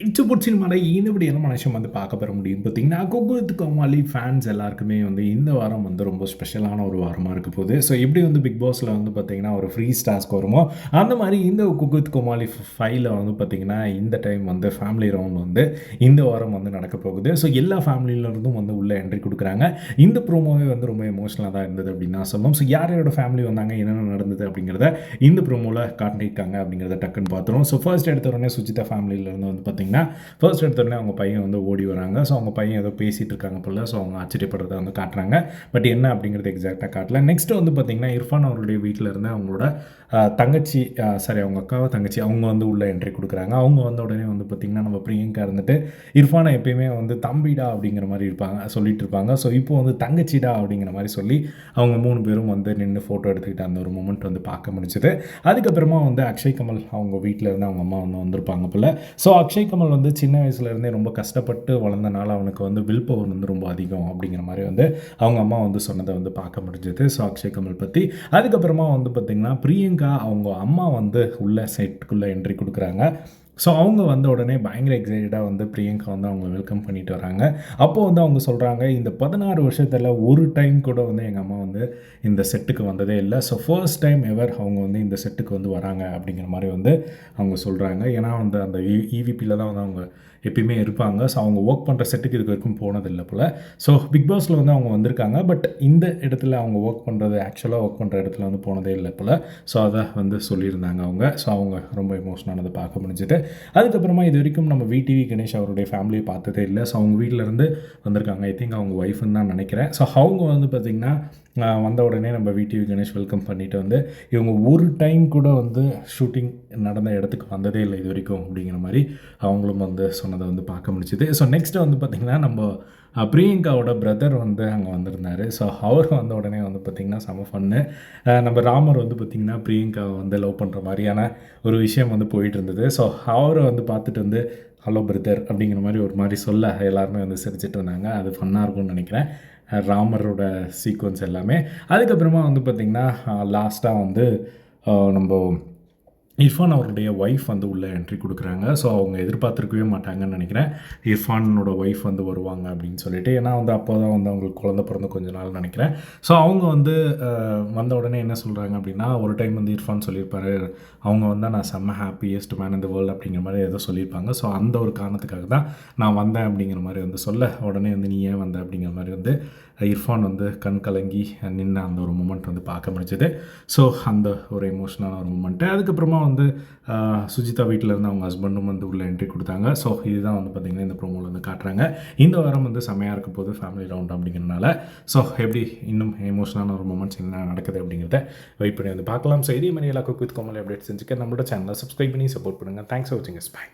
இச்சு பிடிச்சிருமால ஈனபடி எல்லாம் மனுஷன் வந்து பார்க்க பெற முடியும். பார்த்தீங்கன்னா குக்குவித் கோமாளி ஃபேன்ஸ் எல்லாருக்குமே வந்து இந்த வாரம் வந்து ரொம்ப ஸ்பெஷலான ஒரு வாரமாக இருக்க போகுது. ஸோ எப்படி வந்து பிக் பாஸில் வந்து பார்த்தீங்கன்னா ஒரு ஃப்ரீ ஸ்டாஸ்க் வருமோ அந்த மாதிரி இந்த குக்குவித் கோமாளி ஃபைவ்ல வந்து பார்த்தீங்கன்னா இந்த டைம் வந்து ஃபேமிலி ரவுண்ட் வந்து இந்த வாரம் வந்து நடக்க போகுது. ஸோ எல்லா ஃபேமிலியிலேருந்தும் வந்து உள்ளே என்ட்ரி கொடுக்குறாங்க. இந்த ப்ரோமோவே வந்து ரொம்ப எமோஷனலாக தான் இருந்தது அப்படின்னு நான் சொல்லுவோம் ஸோ யார் யாரோட ஃபேமிலி வந்தாங்க என்னென்ன நடந்தது அப்படிங்கிறத இந்த ப்ரோமோவில் காட்டியிருக்காங்க அப்படிங்கிறத டக்குன்னு பார்த்துருவோம். ஸோ ஃபர்ஸ்ட் எடுத்த உடனே சுஜிதா ஃபேமிலியிலேருந்து வந்து பார்த்தீங்கன்னா ஃபர்ஸ்ட் எடுத்த உடனே அவங்க பையன் வந்து ஓடி வராங்க. ஸோ அவங்க பையன் ஏதோ பேசிகிட்டு இருக்காங்க போல. ஸோ அவங்க ஆச்சரியப்படுறத வந்து காட்டுறாங்க. பட் என்ன அப்படிங்கிறது எக்ஸாக்டாக காட்டல. நெக்ஸ்ட் வந்து பார்த்தீங்கன்னா இர்ஃபான் அவருடைய வீட்டில் இருந்து அவங்களோட தங்கச்சி சாரி அவங்க அக்காவை தங்கச்சி அவங்க வந்து உள்ள என்ட்ரி கொடுக்குறாங்க. அவங்க வந்த உடனே வந்து பார்த்திங்கன்னா நம்ம பிரியங்கா இருந்துட்டு இர்ஃபானை எப்பயுமே வந்து தம்பிடா அப்படிங்கிற மாதிரி இருப்பாங்க சொல்லிட்டு இருப்பாங்க. ஸோ இப்போ வந்து தங்கச்சிடா அப்படிங்கிற மாதிரி சொல்லி அவங்க மூணு பேரும் வந்து நின்று ஃபோட்டோ எடுத்துக்கிட்ட அந்த ஒரு மூமெண்ட் வந்து பார்க்க முடிஞ்சது. அதுக்கப்புறமா வந்து அக்ஷய் கமல் அவங்க வீட்டில் இருந்து அவங்க அம்மா வந்து வந்திருப்பாங்க போல். ஸோ அக்ஷய் கமல் வந்து சின்ன வயசுலேருந்தே ரொம்ப கஷ்டப்பட்டு வளர்ந்தனால அவனுக்கு வந்து வில் பவர் வந்து ரொம்ப அதிகம் அப்படிங்கிற மாதிரி வந்து அவங்க அம்மா வந்து சொன்னதை வந்து பார்க்க முடிஞ்சது. ஸோ அக்ஷய் கமல் பற்றி அதுக்கப்புறமா வந்து பார்த்திங்கன்னா பிரியங்கா அவங்க அம்மா வந்து உள்ள செட்டுக்குள்ளே என்ட்ரி கொடுக்குறாங்க. ஸோ அவங்க வந்த உடனே பயங்கர எக்ஸைட்டடாக வந்து பிரியங்கா வந்து அவங்க வெல்கம் பண்ணிட்டு வராங்க. அப்போ வந்து அவங்க சொல்கிறாங்க இந்த பதினாறு வருஷத்தில் ஒரு டைம் கூட வந்து எங்கள் அம்மா வந்து இந்த செட்டுக்கு வந்ததே இல்லை. ஸோ ஃபர்ஸ்ட் டைம் எவர் அவங்க வந்து இந்த செட்டுக்கு வந்து வராங்க அப்படிங்கிற மாதிரி வந்து அவங்க சொல்கிறாங்க ஏன்னா வந்து அந்த இவிபியில் e, தான் வந்து அவங்க எப்பயுமே இருப்பாங்க. ஸோ அவங்க ஒர்க் பண்ணுற செட்டுக்கு இது வரைக்கும் போனதில்லை போல். ஸோ பிக் பாஸில் வந்து அவங்க வந்திருக்காங்க. பட் இந்த இடத்துல அவங்க ஒர்க் பண்ணுறது ஆக்சுவலாக ஒர்க் பண்ணுற இடத்துல வந்து போனதே இல்லை போல். ஸோ அதை வந்து சொல்லியிருந்தாங்க அவங்க. ஸோ அவங்க ரொம்ப எமோஷனானதை பார்க்க முடிஞ்சுட்டு அதுக்கப்புறமா இது வரைக்கும் நம்ம விடிவி கணேஷ் அவருடைய ஃபேமிலியை பார்த்ததே இல்லை. ஸோ அவங்க வீட்டில் இருந்து வந்திருக்காங்க. ஐ திங்க் அவங்க ஒய்ஃப்னு தான் நினைக்கிறேன். ஸோ அவங்க வந்து பார்த்திங்கன்னா வந்த உடனே நம்ம விடிவி கணேஷ் வெல்கம் பண்ணிட்டு வந்து இவங்க ஒரு டைம் கூட வந்து ஷூட்டிங் நடந்த இடத்துக்கு வந்ததே இல்லை இது வரைக்கும் அப்படிங்கிற மாதிரி அவங்களும் வந்து சொன்னதை வந்து பார்க்க முடிச்சுது ஸோ நெக்ஸ்ட்டு வந்து பார்த்திங்கன்னா நம்ம பிரியங்காவோட பிரதர் வந்து அங்கே வந்திருந்தார். ஸோ அவர் வந்த உடனே வந்து பார்த்திங்கன்னா செம ஃபன்னு நம்ம ராமர் வந்து பார்த்திங்கன்னா பிரியங்காவை வந்து லவ் பண்ணுற மாதிரியான ஒரு விஷயம் வந்து போயிட்டு இருந்தது. ஸோ அவரை வந்து பார்த்துட்டு வந்து ஹலோ பிரதர் அப்படிங்கிற மாதிரி ஒரு மாதிரி சொல்ல எல்லாருமே வந்து சிரிச்சிட்டு இருந்தாங்க. அது ஃபன்னாக இருக்கும்னு நினைக்கிறேன். ராமரோட சீக்வன்ஸ் எல்லாமே. அதுக்கப்புறமா வந்து பார்த்திங்கன்னா லாஸ்ட்டாக வந்து நம்ம இர்ஃபான் அவருடைய ஒய்ஃப் வந்து உள்ளே என்ட்ரி கொடுக்குறாங்க. ஸோ அவங்க எதிர்பார்த்துருக்கவே மாட்டாங்கன்னு நினைக்கிறேன். இர்ஃபானோட ஒய்ஃப் வந்து வருவாங்க அப்படின்னு சொல்லிட்டு ஏன்னா வந்து அப்போ தான் வந்து அவங்களுக்கு குழந்த பிறந்த கொஞ்ச நாள் நினைக்கிறேன். ஸோ அவங்க வந்து வந்த உடனே என்ன சொல்கிறாங்க அப்படின்னா ஒரு டைம் வந்து இர்ஃபான் சொல்லியிருப்பாரு அவங்க வந்து நான் செம்ம ஹாப்பியஸ்ட் மேன் இந்த வேர்ல்டு அப்படிங்கிற மாதிரி ஏதோ சொல்லியிருப்பாங்க. ஸோ அந்த ஒரு காரணத்துக்காக தான் நான் வந்தேன் அப்படிங்கிற மாதிரி வந்து சொல்ல உடனே வந்து நீ ஏன் வந்த அப்படிங்கிற மாதிரி வந்து இர்ஃபான் வந்து கண் கலங்கி நின்று அந்த ஒரு மூமெண்ட் வந்து பார்க்க முடிஞ்சது. ஸோ அந்த ஒரு எமோஷனான ஒரு மூமெண்ட்டு அதுக்கப்புறமா வந்து சுஜிதா வீட்டில் இருந்து அவங்க ஹஸ்பண்டும் வந்து உள்ள என்ட்ரி கொடுத்தாங்க. ஸோ இதுதான் வந்து பார்த்திங்கன்னா இந்த ப்ரோமோவில் வந்து காட்டுறாங்க. இந்த வாரம் வந்து செமையாக இருக்க போது ஃபேமிலி ரவுண்ட் அப்படிங்கிறனால. ஸோ எப்படி இன்னும் எமோஷனான ஒரு மூமெண்ட்ஸ் என்ன நடக்குது அப்படிங்கிறத வெயிட் பண்ணி வந்து பார்க்கலாம். ஸோ இதே மாதிரி எல்லா குக் வித் கோமல் அப்டேட் செஞ்சுக்க நம்மளோட சேனலை சப்ஸ்கிரைப் பண்ணி சப்போர்ட் பண்ணுங்கள் தேங்க்ஸ் ஃபார் வாட்சிங் பை